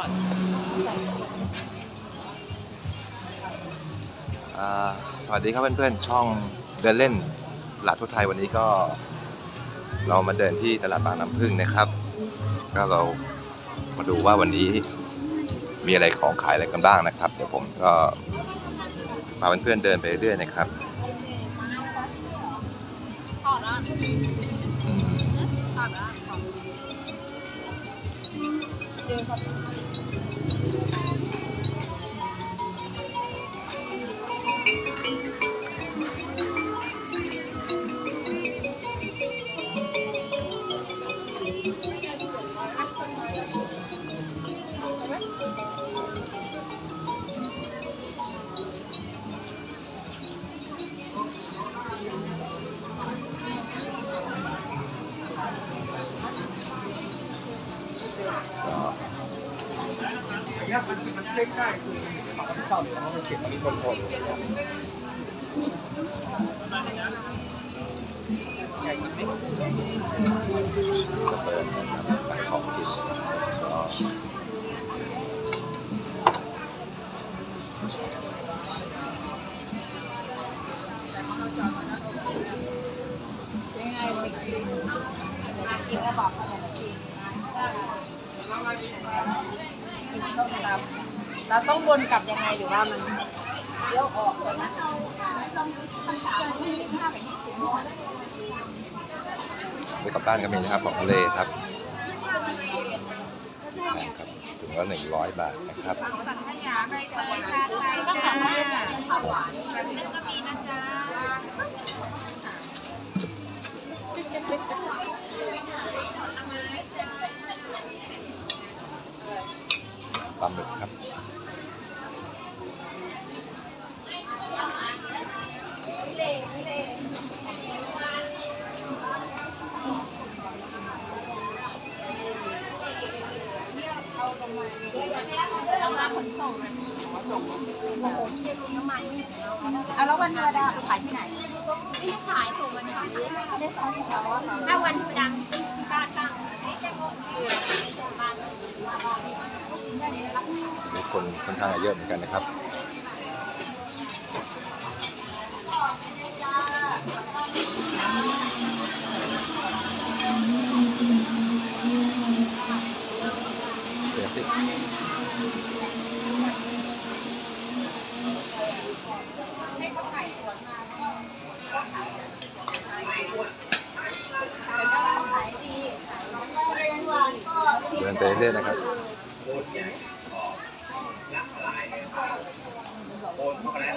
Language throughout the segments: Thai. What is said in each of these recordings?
สวัสดีครับเพื่อนๆ ช่องเดินเล่นหลาดทั่วไทยวันนี้ก็ เรามาเดินที่ตลาดบางน้ำพึ่งนะครับ ก็เรามาดูว่าวันนี้มีอะไรของขายอะไรกันบ้างนะครับ เดี๋ยวผมก็พาเพื่อนๆเดินไปเรื่อยๆนะครับอืมก็ ชอบเพราะมันเก็บมันมีคนโอนใหญ่ไหมก็เปิดนะครับขายของกินก็กินก็บอกเขาอย่างนี้กินต้มตำ เราต้องวนกลับยังไงหรือว่ามันเลี้ยวออกเลยนะไปกลับบ้านก็มีนะครับของทะเลครับนะครับถึงละหนึ่งร้อยบาทนะครับสังขยาใบเตยชาไทยจ้าข้าวหวานแบบนึงก็มีนะจ๊ะปลาหมึกครับ เอาแล้ววันธรรมดาขายที่ไหน ไม่ขายถูกวันนี้ไม่ได้ขายของเราอะค่ะถ้าวันธรรมดาตาตังมีคนค่อนข้างเยอะเหมือนกันนะครับ ดินไปเรื่อยๆนะครับโอนช็อกโกแลต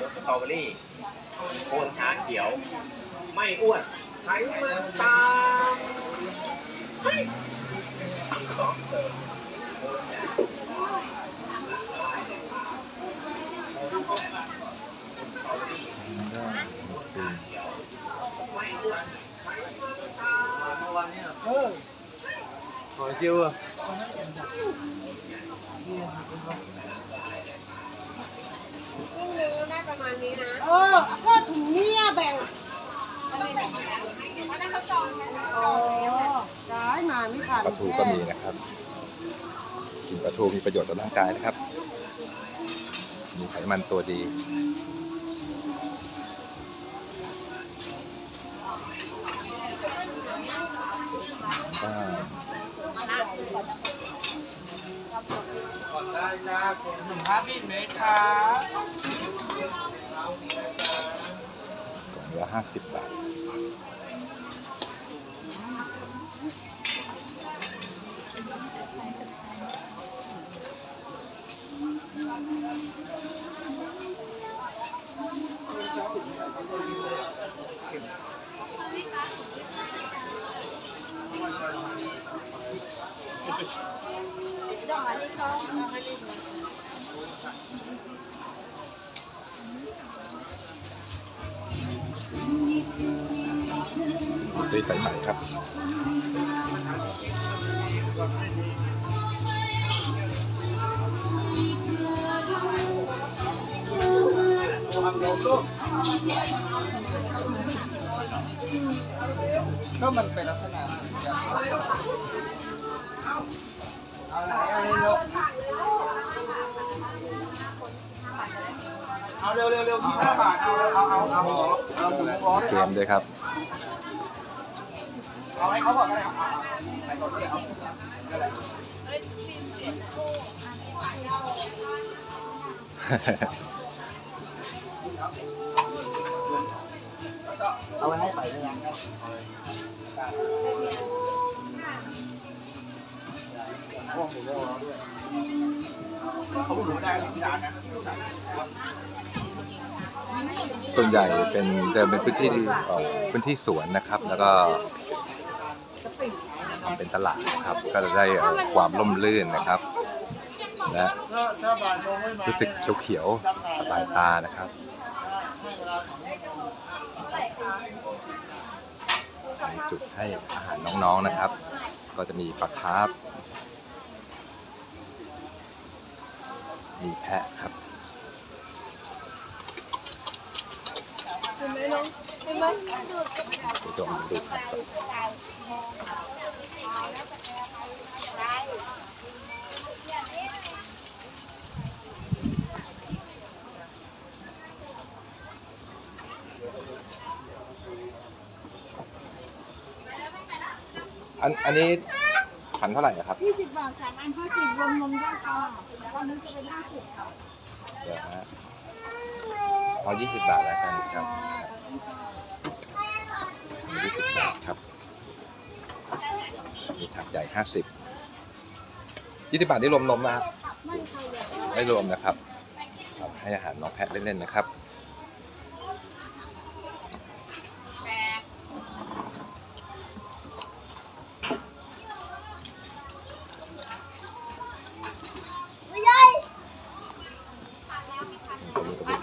รสสตรอเบอรี่โอนชาเขียว ไม่อ้วนไขมันตามเฮ้ยสองเสิร์ฟขอจิ้วอะเออ ก็ถุงเนี่ยแบ่งโอ้ร้ายมาไม่ทันปลาทูก็มีนะครับ กินปลาทูมีประโยชน์ต่อร่างกายนะครับ มีไขมันตัวดีก็ก่อนได้ จ้าผมหนึ่งห้าบินไหมครับกล่อห้าสิบบาท เร็วเร็วเร็วที่ห้าบาทเอาเอาเอาเอาเอาหมูร้อนเกมด้วยครับเอาให้เขาก่อนก็ได้ครับใส่ก่อนเอาเอาไว้ให้ไปได้ยังพ่วงหมูร้อนด้เขาดหนูได้ที่ร้านนะ ส่วนใหญ่เป็นเดิมเป็นพื้นที่เอ่อพื้นที่สวนนะครับ แล้วก็ทำเป็นตลาดนะครับ ก็จะได้เอ่อความร่มรื่นนะครับ และรู้สึกเขียวๆสบายตานะครับให้เวลาสองชั่วโมงมีจุดให้อาหารน้องๆนะครับ ก็จะมีปลาคาร์ฟมีแพะครับ ดี๋ยวจะมาดูครับอันอันนี้ขันเท่าไหร่อะครับ ยี่สิบบาทสามอันห้าสิบรวมนมด้วยค่ะวันนี้จะเป็นห้าสิบค่ะเดี๋ยวนะ เอายี่สิบบาทแล้วกันครับยี่สิบบาทครับมีถังใหญ่ห้าสิบยี่สิบบาทได้รวมนมนะครับไม่รวมนะครับ ให้อาหารน้องแพะเล่นๆนะครับ ตัวนี้ก็เป็น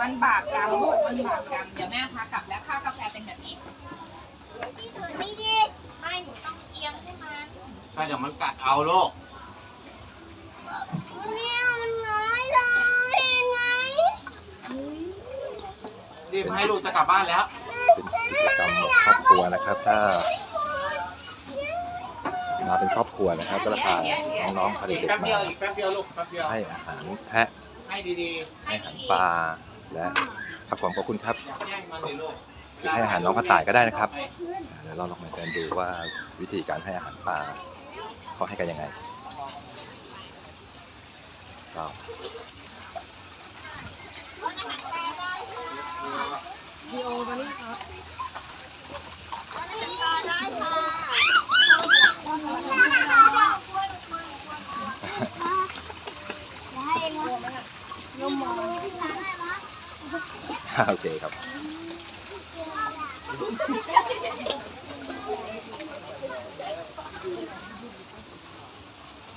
มันบาปกรรมลูกมันบาปกรรมเดี๋ยวแม่พากลับแล้วค่ากาแฟเป็นแบบนี้ไม่หนูต้องเอียงใช่ไหม ใช่เดี๋ยวมันกัดเอาลูก รีบให้ลูกจะกลับบ้านแล้วเป็นกิจกรรมครอบครัวนะครับ ถ้า มาเป็นครอบครัวนะครับ ก็จะพาน้องๆพาอีเด็กกแป๊บๆเดียวมาอีกแป๊บเดียวลูกแป๊บเดียว ให้อาหารแพะให้ดีให้อาหารปลาและครับผมขอบคุณครับ ๆ อย่าแย่งมันเลยลูกหรือให้อาหารน้องกระต่ายก็ได้นะครับ เดี๋ยวเราลองมาเดินดูว่าวิธีการให้อาหารปลาเขาให้กันยังไงก็ ดีโอมานี่ครับโอเคครับ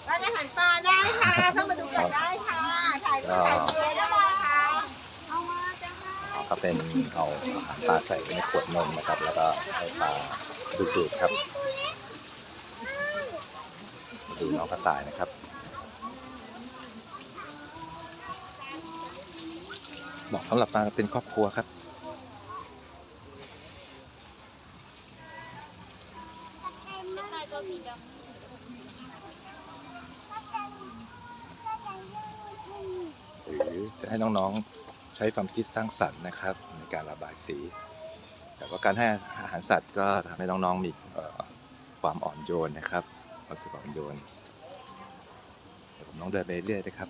ร้านอาหารปลาได้ค่ะเข้ามาดูกันได้ค่ะ ถ่ายรูปถ่ายเรือได้เลยค่ะ เอามาจ้า ก็เป็นเอาอาหารปลาใส่ไว้ในขวดนมนะครับ แล้วก็ให้ปลาดูดๆครับ ดูน้องกระต่ายนะครับบอกสำหรับปลาเป็นครอบครัวครับ หรือจะให้น้องๆ ใช้ความคิดสร้างสรรค์นะครับในการระบายสี แต่ว่าการให้อาหารสัตว์ก็ทำให้น้องๆมีความอ่อนโยนนะครับความสุขอ่อนโยนเดี๋ยวผมน้องเดินไปเรื่อยๆนะครับ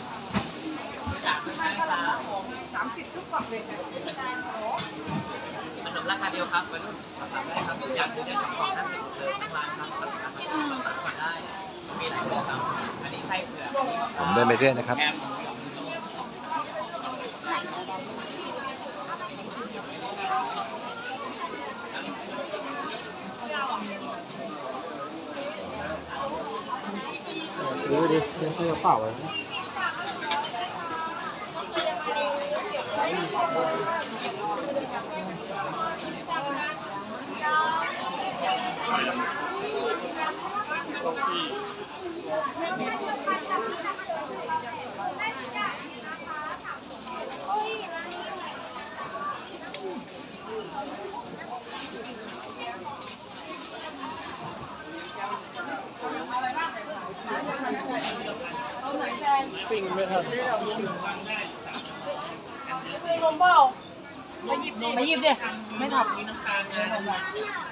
ามสิบทุกกล่องเลยค่ะขนมราคาเดียวครับวัยรุ่นสำหรับได้ครับอยากซื้อได้สองกล่องห้าสิบเลยทั้งร้านครับราคาไม่ต้องตัดมาได้ มีหลายเรื่องครับ อันนี้ไส้เผือกผมเดินไปเรื่อยนะครับ ดูดิยังซื้อกระเป๋าเลย มาหยิบดิไม่ทับเอาไปเองที่เรานี่ไปไอ้แบงค์มันกิ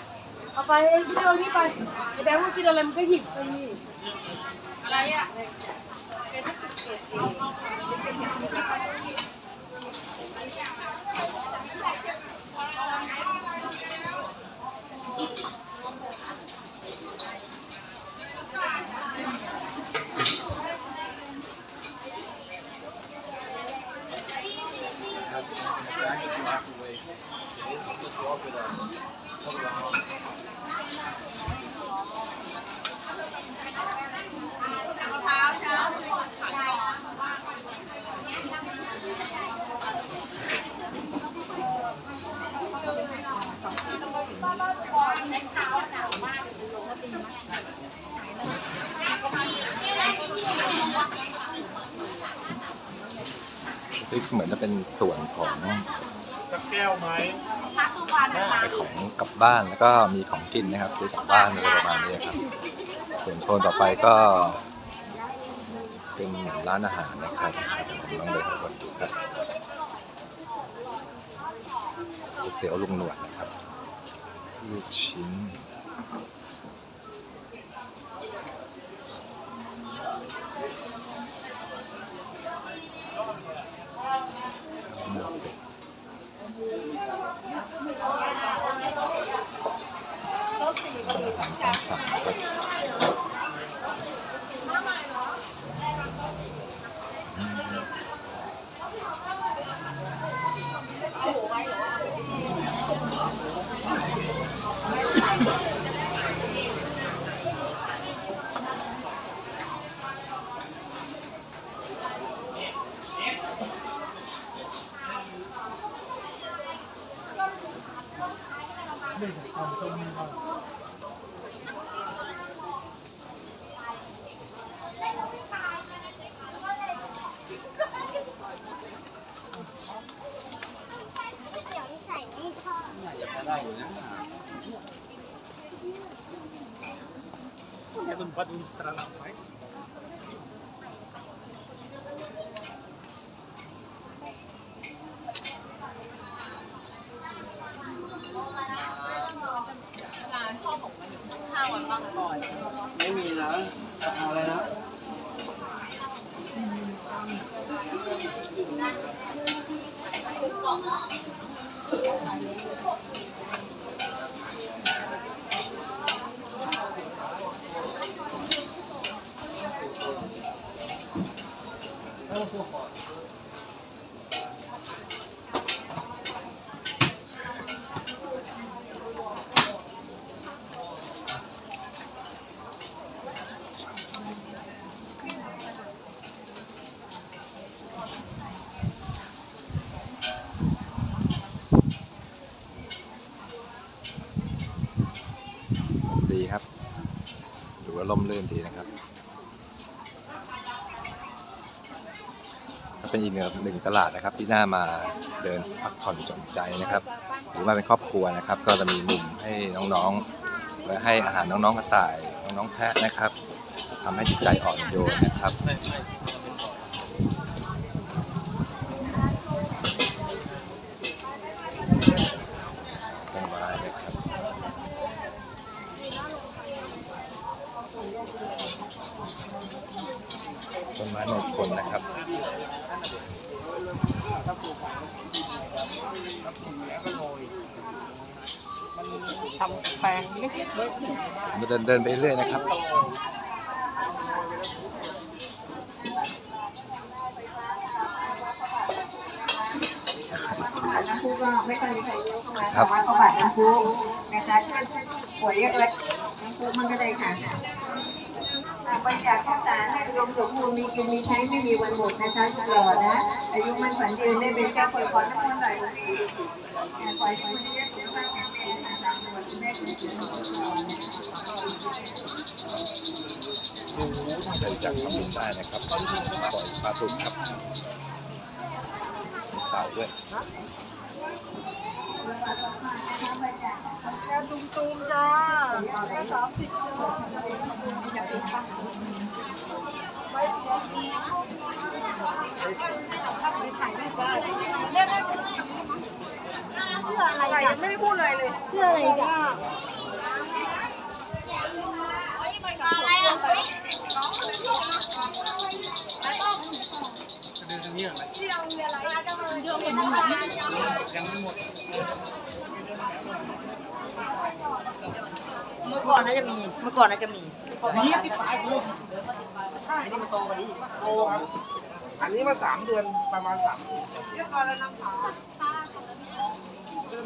นอะไรมันก็หยิบไปนี่อะไรอะที่ เหมือนจะเป็นส่วนของสักแก้วไหมขายของกลับบ้านแล้วก็มีของกินนะครับซื้อกลับบ้านอะไรประมาณนี้ครับส่วนโซนต่อไปก็ เป็นเหมือนร้านอาหารนะครับผมลองเดินไปดูครับก๋วยเตี๋ยวลุงหนวดนะครับลูกชิ้น หมวกเป็ด อา ล่มลื่นดีนะครับก็เป็นอีกหนึ่งตลาดนะครับที่น่ามาเดินพักผ่อนจนใจนะครับ หรือว่าเป็นครอบครัวนะครับ ก็จะมีมุมให้น้องๆและให้อาหารน้องๆกระต่ายน้องๆแพะนะครับทำให้จิตใจอ่อนโยนนะครับ ต้นไม้นะครับต้นไม้มงคลนะครับ ทำแปลงเล็กๆมาเดินเดินไปเรื่อยนะครับ น้ำพุก็ไม่ค่อยมีใครรู้เข้ามาแต่ว่าเขาบัตรน้ำพุนะคะที่มันป่วยเล็กๆน้ำพุมันก็ได้ค่ะบริจาคข้าวสารให้อุดมสมบูรณ์มีกินมีใช้ไม่มีวันหมดนะคะทุกหล่อนะ อายุมันขวัญยืนได้เป็นแก้วปล่อยขอน้ำมันหลปล่อยคนที่เรียกสุขภาพแข็งแรงตาม ตัวที่แม่เคยเจอบริจาคทำบุญได้นะครับปล่อยปลาตุกครับเต่าด้วยแก้วตุ้มๆจ้าแก้วสามสิบจ้า อะไรอะไม่ได้พูดอะไรเลยเพื่ออะไรอะอะไรอะๆเดินตรงนี้เหรอเดี๋ยวเห็นมันยังไม่หมดเมื่อก่อนน่าจะมี เมื่อก่อนน่าจะมีนี่ติดปลายกูใช่นี่มันโตกว่านี้โตครับ อันนี้มาสามเดือนประมาณสามเรียกราดนำขา ต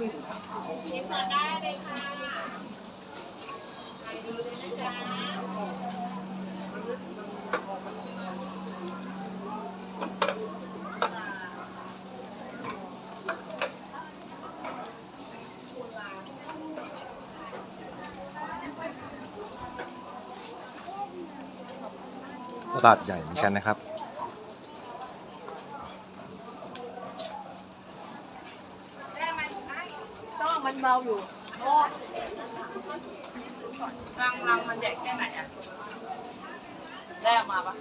ลาดใหญ่เหมือนกันนะครับ ต้องมัน เบาอยู่รังรังมันใหญ่แค่ไหนอะ ได้ออกมาปะ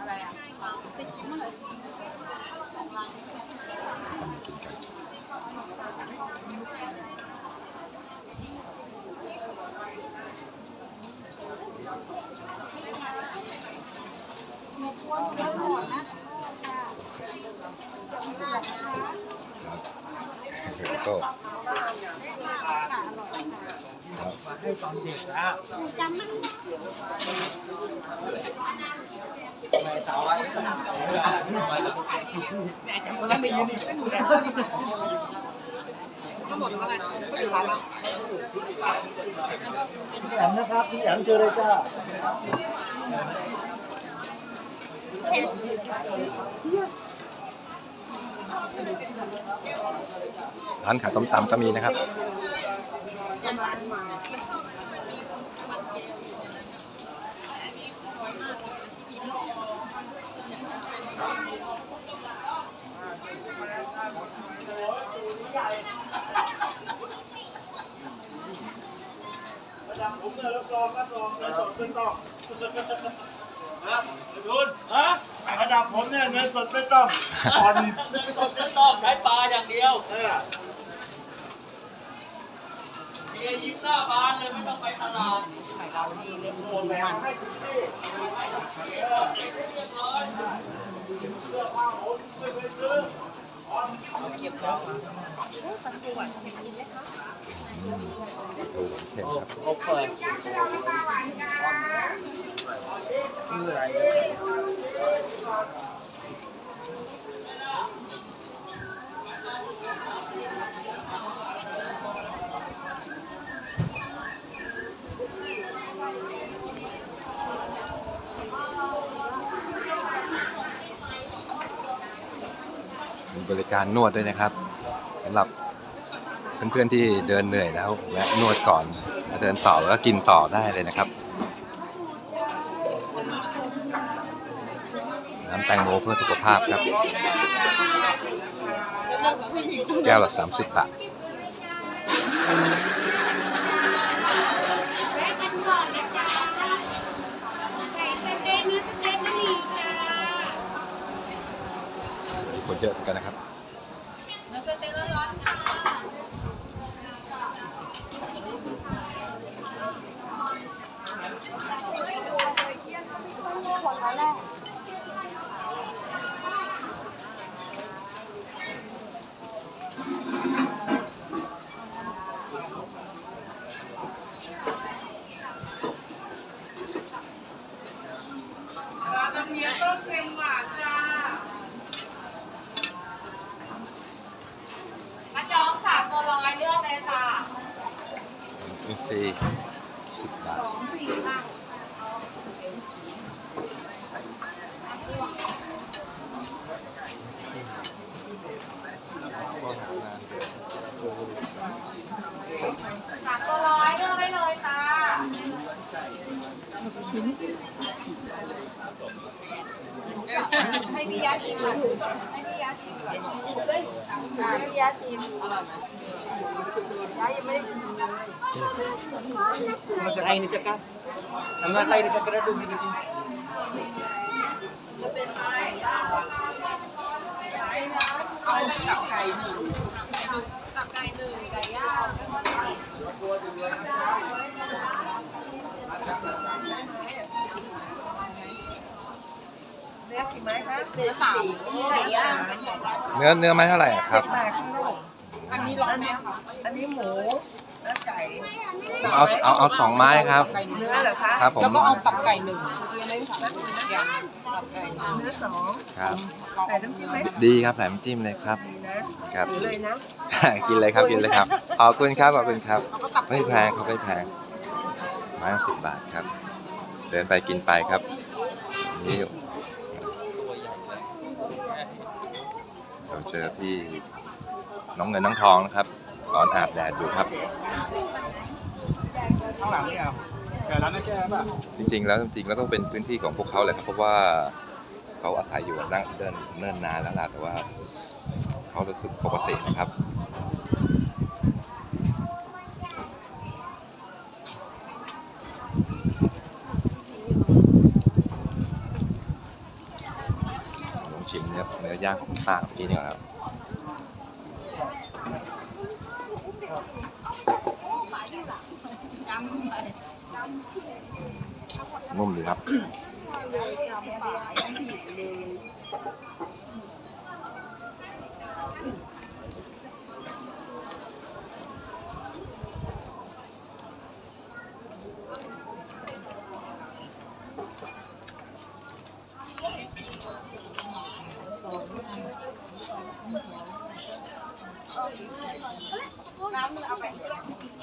อะไรอะ เป็นชิ้นเลย ก็ ให้ ตอนเด็กแล้วจำมันคนนั้นไม่ยืนอีกแอมนะครับพี่แอมเจอเลยจ้าร้านขายต้มตำก็มีนะครับ ผมเนี่ยรับรองรับรองเงินสดไม่ต้องนะคุณฮะระดับผมเนี่ยเงินสดไม่ต้องผ่อนเงินสดจะต้องใช้ปลาอย่างเดียวเออเมียยิ้มหน้าบานเลยไม่ต้องไปตลาดโอนแรงให้คุณพี่เออเก็บให้เรียบร้อยเสื้อผ้าผมซื้อไปซื้อ ดูเห็นครับโอเปิดชื่ออะไร บริการนวดด้วยนะครับสำหรับเพื่อนๆที่เดินเหนื่อยแล้วแวะนวดก่อนมาเดินต่อแล้วก็กินต่อได้เลยนะครับน้ำแตงโมเพื่อสุขภาพครับ แก้วละ30บาท คนเยอะเหมือนกันนะครับ มาจองค่ะตัวร้อยเลือกเลยค่ะ อินซีสิบบาท สองสี่ค่ะ สามตัวร้อยเลือกได้เลยค่ะให้พี่ยาชิมก่อนให้พี่ยาชิมก่อนอ่าพี่ยาชิมอร่อยไหมยายังไม่ได้ชิมเลย Kain ni Cakap. Ang kain ni Cakap ada dumi gitu. เอาตับไก่หนึ่งตับไก่หนึ่งไก่ย่างเนื้อกี่ไม้คะเนื้อสามไก่ย่างเนื้อเนื้อไม้เท่าไหร่อะครับบาทข้างนอกอันนี้ร้อนไหมคะอันนี้หมูเนื้อไก่ เอาเอาเอาสองไม้ครับเนื้อเหรอคะครับผม แล้วก็เอาตับไก่หนึ่งเนื้อสองครับ ใส่น้ำจิ้มไหมดีครับใส่น้ำจิ้มเลยครับดีนะครับถือเลยนะ กินเลยครับกินเลยครับขอบคุณครับขอบคุณครับไม่แพงครับไม่แพงไม้สิบบาทครับ เดินไปกินไปครับนี่เราเจอพี่น้องเงินน้องทองนะครับนอนอาบแดดอยู่ครับ ข้างหลังเนี่ยแต่ร้านนั้นแกป่ะจริง ๆ แล้วจริงๆแล้วต้องเป็นพื้นที่ของพวกเขาแหละครับเพราะว่าเขาอาศัยอยู่นั่งเดินเนิ่นนานแล้วล่ะแต่ว่าเขารู้สึกปกตินะครับลองชิมเนื้อเนื้อย่างของป้าเมื่อกี้นี่ก่อนครับ นุ่มดีครับ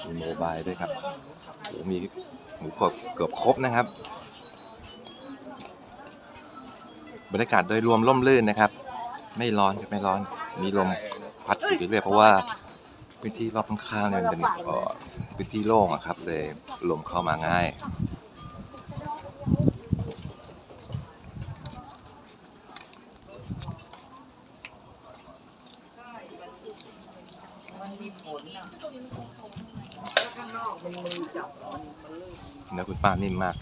มีโมบายด้วยครับโหมีหมูกรอบเกือบครบนะครับ บรรยากาศโดยรวมร่มรื่นนะครับ ไม่ร้อนครับไม่ร้อน มีลมพัดอยู่เรื่อยๆเพราะว่าพื้นที่รอบข้างๆเนี่ยมันเป็นพื้นที่โล่งอะครับเลยลมเข้ามาง่าย นิ่มมาก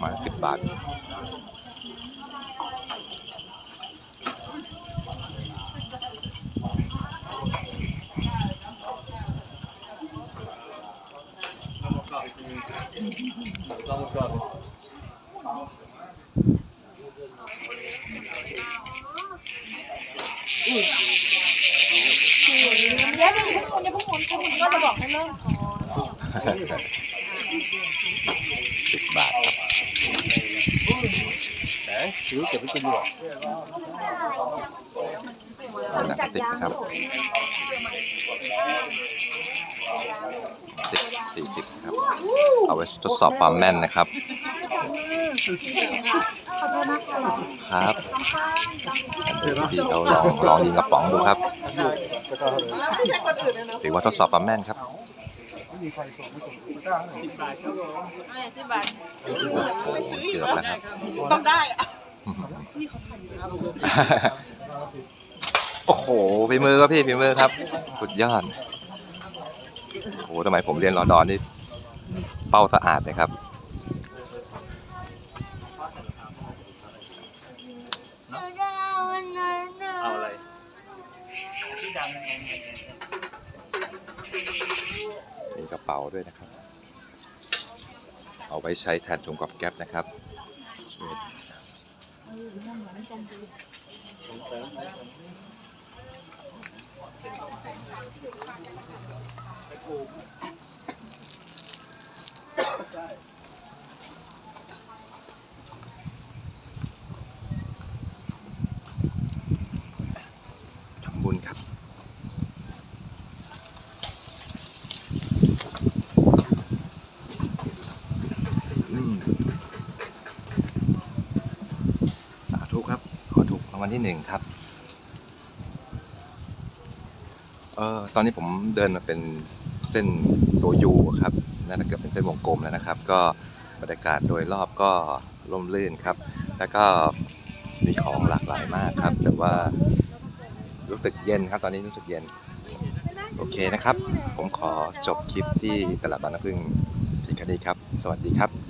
มาสิบบาท เดี๋ยวนี่พวกคุณจะพวกคุณพวกคุณก็จะบอกให้เริ่ม สิบบาทครับซื้อเก็บไว้กินดีกว่าหนังติดนะครับสิบสี่สิบครับ เอาไว้ทด สอบความแม่นนะครับ ครับเดี๋ยวพี่เขาลองลองยิงกระป๋องดูครับถือว่าทดสอบความแม่นครับโอ้โหเกือบแล้วครับต้องได้อะอื้อโอ้โหฝีมือครับพี่ฝีมือครับสุดยอดโอ้โหสมัยผมเรียนรอดอนนี่ เป้าสะอาดเลยครับ เอาอะไรมีกระเป๋าด้วยนะครับ เอาไว้ใช้แทนถุงกอบแก๊ปนะครับ ทำบุญครับอืมสาธุครับ ขอถูกรางวัลที่หนึ่งครับ เออตอนนี้ผมเดินมาเป็นเส้นตัวยูครับ น่าจะเกือบเป็นเส้นวงกลมแล้วนะครับ ก็บรรยากาศโดยรอบก็ร่มรื่นครับ แล้วก็มีของหลากหลายมากครับ แต่ว่ารู้สึกเย็นครับ ตอนนี้รู้สึกเย็น โอเคนะครับ ผมขอจบคลิปที่ตลาดบางน้ำพึ่งเพียงแค่นี้ครับ สวัสดีครับ